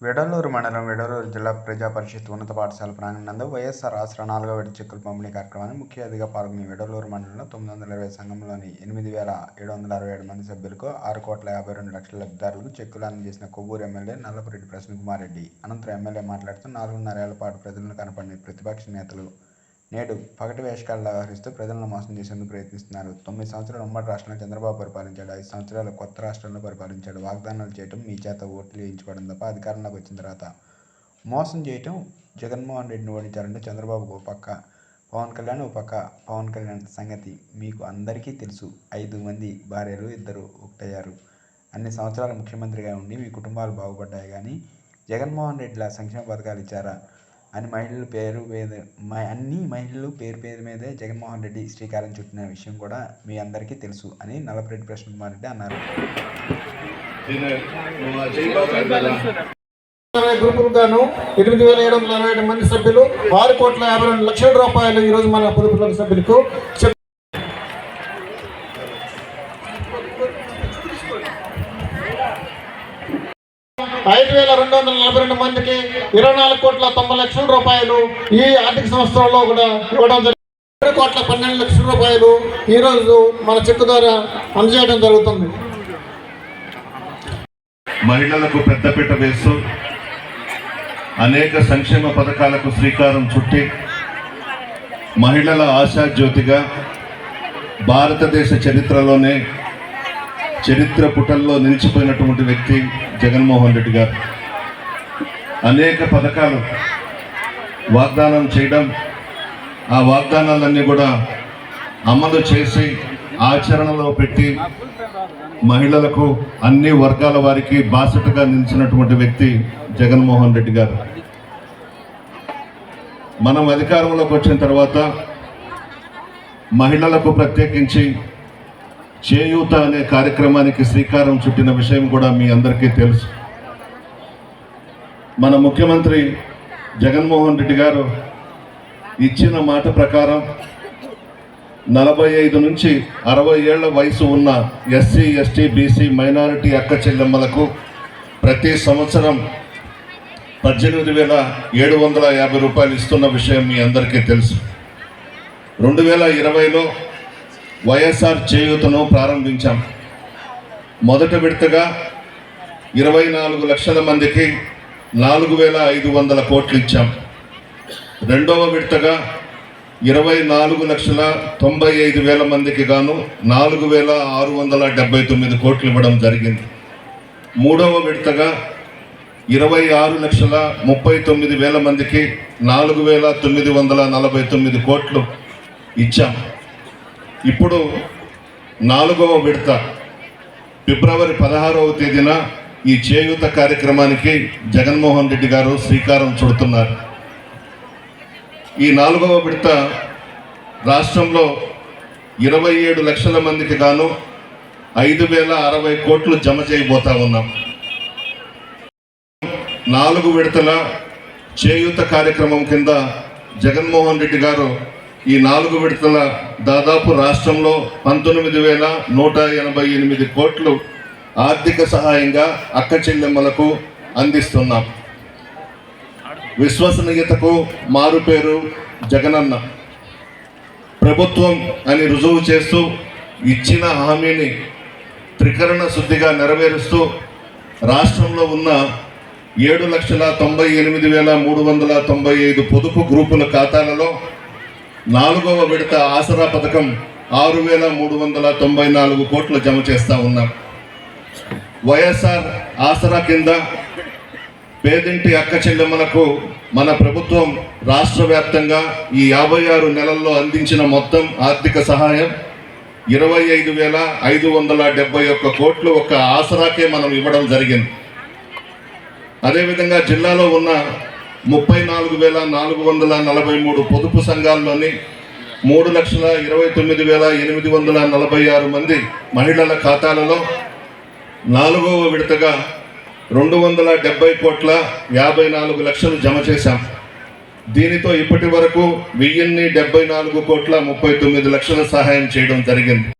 వెడలూరు మండలం వెడలూరు జిల్లా ప్రజా పరిషత్ ఉన్నత పాఠశాల ప్రాంగణంలో వైఎస్ఆర్ ఆసరా నాలుగో విడత చెక్కుల పంపిణీ కార్యక్రమాన్ని ముఖ్య అతిథిగా పాల్గొని వెడలూరు మండలంలో తొమ్మిది వందల ఇరవై సంఘంలోని ఎనిమిది వేల ఏడు వందల అరవై ఏడు మంది సభ్యులకు ఆరు కోట్ల యాభై రెండు లక్షల లబ్ధిదారులకు చెక్కులు అందజేసిన కొవ్వూరు ఎమ్మెల్యే నల్లపురెడ్డి ప్రసన్న కుమార్ రెడ్డి. అనంతరం ఎమ్మెల్యే మాట్లాడుతూ నాలుగున్నర ఏళ్ళ పాటు ప్రజలను కనపడిన ప్రతిపక్ష నేతలు నేడు పగటి వేషకాల్లో వ్యవహరిస్తూ ప్రజలను మోసం చేసేందుకు ప్రయత్నిస్తున్నారు. తొమ్మిది సంవత్సరాలు ఉమ్మడి రాష్ట్రంలో చంద్రబాబు పరిపాలించాడు. ఐదు సంవత్సరాలు కొత్త రాష్ట్రంలో పరిపాలించాడు. వాగ్దానాలు చేయటం మీ చేత ఓట్లు వేయించుకోవడం తప్ప అధికారంలోకి వచ్చిన తర్వాత మోసం చేయటం జగన్మోహన్ రెడ్డిని ఓడించారంటే చంద్రబాబుకు ఓ పక్క పవన్ కళ్యాణ్ ఓ పక్క. పవన్ కళ్యాణ్ సంగతి మీకు అందరికీ తెలుసు. ఐదు మంది భార్యలు ఇద్దరు ఒకటయ్యారు. అన్ని సంవత్సరాలు ముఖ్యమంత్రిగా ఉండి మీ కుటుంబాలు బాగుపడ్డాయి కానీ జగన్మోహన్ రెడ్డిలా సంక్షేమ పథకాలు ఇచ్చారా? అని మహిళల పేరు మీద అన్ని మహిళలు పేరు పేరు మీదే జగన్మోహన్ రెడ్డి శ్రీకారం చుట్టిన విషయం కూడా మీ అందరికీ తెలుసు అని నల్లపరెడ్డి ప్రశ్న కుమార్ రెడ్డి అన్నారు. ఎనిమిది వేల ఏడు వందల అరవై ఏడు మంది సభ్యులు ఆరు కోట్ల యాభై రెండు లక్షల రూపాయలు ఈ రోజు మన పొదుపు సభ్యులకు ఐదు వేల రెండు వందల నలభై రెండు మందికి ఇరవై నాలుగు కోట్ల తొంభై లక్షల రూపాయలు ఈ ఆర్థిక సంవత్సరంలో కూడా ఇవ్వడం జరిగింది. కోట్ల పన్నెండు లక్షల రూపాయలు ఈ రోజు మన చెక్కు ద్వారా అందజేయడం జరుగుతుంది. మహిళలకు పెద్దపీట వేస్తూ అనేక సంక్షేమ పథకాలకు శ్రీకారం చుట్టి మహిళల ఆశాజ్యోతిగా భారతదేశ చరిత్రలోనే చరిత్ర పుటల్లో నిలిచిపోయినటువంటి వ్యక్తి జగన్మోహన్ రెడ్డి గారు. అనేక పథకాలు వాగ్దానం చేయడం ఆ వాగ్దానాలన్నీ కూడా అమలు చేసి ఆచరణలో పెట్టి మహిళలకు అన్ని వర్గాల వారికి బాసటగా నిలిచినటువంటి వ్యక్తి జగన్మోహన్ రెడ్డి గారు. మనం అధికారంలోకి వచ్చిన తర్వాత మహిళలకు ప్రత్యేకించి చేయూత అనే కార్యక్రమానికి శ్రీకారం చుట్టిన విషయం కూడా మీ అందరికీ తెలుసు. మన ముఖ్యమంత్రి జగన్మోహన్ రెడ్డి గారు ఇచ్చిన మాట ప్రకారం నలభై ఐదు నుంచి అరవై ఏళ్ళ వయసు ఉన్న ఎస్సీ ఎస్టీ బీసీ మైనారిటీ అక్క చెల్లెమ్మలకు ప్రతి సంవత్సరం పద్దెనిమిది వేల ఏడు వందల యాభై రూపాయలు ఇస్తున్న విషయం మీ అందరికీ తెలుసు. రెండు వేల ఇరవైలో వైఎస్ఆర్ చేయూతను ప్రారంభించాం. మొదట విడతగా ఇరవై నాలుగు లక్షల మందికి నాలుగు వేల ఐదు వందల కోట్లు ఇచ్చాం. రెండవ విడతగా ఇరవై నాలుగు లక్షల తొంభై ఐదు వేల మందికి గాను నాలుగు వేల ఆరు వందల డెబ్బై తొమ్మిది కోట్లు ఇవ్వడం జరిగింది. మూడవ విడతగా ఇరవై ఆరు లక్షల ముప్పై తొమ్మిది వేల మందికి నాలుగు వేల తొమ్మిది వందల నలభై తొమ్మిది కోట్లు ఇచ్చాం. ఇప్పుడు నాలుగవ విడత ఫిబ్రవరి పదహారవ తేదీన ఈ చేయూత కార్యక్రమానికి జగన్మోహన్ రెడ్డి గారు శ్రీకారం చుడుతున్నారు. ఈ నాలుగవ విడత రాష్ట్రంలో ఇరవై ఏడు లక్షల మందికి గాను ఐదు వేల అరవై కోట్లు జమ చేయబోతా ఉన్నాం. నాలుగు విడతల చేయూత కార్యక్రమం కింద జగన్మోహన్ రెడ్డి గారు ఈ నాలుగు విడతల దాదాపు రాష్ట్రంలో పంతొమ్మిది వేల నూట ఎనభై ఎనిమిది కోట్లు ఆర్థిక సహాయంగా అక్క చెల్లెమ్మలకు అందిస్తున్నాం. విశ్వసనీయతకు మారుపేరు జగనన్న. ప్రభుత్వం అని రుజువు చేస్తూ ఇచ్చిన హామీని త్రికరణ శుద్ధిగా నెరవేరుస్తూ రాష్ట్రంలో ఉన్న ఏడు లక్షల తొంభై ఎనిమిది వేల మూడు వందల తొంభై ఐదు పొదుపు గ్రూపుల ఖాతాలలో నాలుగవ విడత ఆసరా పథకం ఆరు వేల మూడు వందల తొంభై నాలుగు కోట్లు జమ చేస్తా ఉన్నాం. వైఎస్ఆర్ ఆసరా కింద పేదింటి అక్క చెల్లెమ్మలకు మన ప్రభుత్వం రాష్ట్ర వ్యాప్తంగా ఈ యాభై ఆరు నెలల్లో అందించిన మొత్తం ఆర్థిక సహాయం ఇరవై ఐదు వేల ఐదు వందల డెబ్బై ఒక్క కోట్లు ఒక ఆసరాకే మనం ఇవ్వడం జరిగింది. అదేవిధంగా జిల్లాలో ఉన్న ముప్పై నాలుగు వేల నాలుగు వందల నలభై మూడు పొదుపు సంఘాల్లోని మూడు లక్షల ఇరవై తొమ్మిది వేల ఎనిమిది వందల నలభై ఆరు మంది మహిళల ఖాతాలలో నాలుగవ విడతగా రెండు వందల డెబ్బై కోట్ల యాభై నాలుగు లక్షలు జమ చేశాం. దీనితో ఇప్పటి వరకు వెయ్యిన్ని డెబ్బై నాలుగు కోట్ల ముప్పై తొమ్మిది లక్షల సహాయం చేయడం జరిగింది.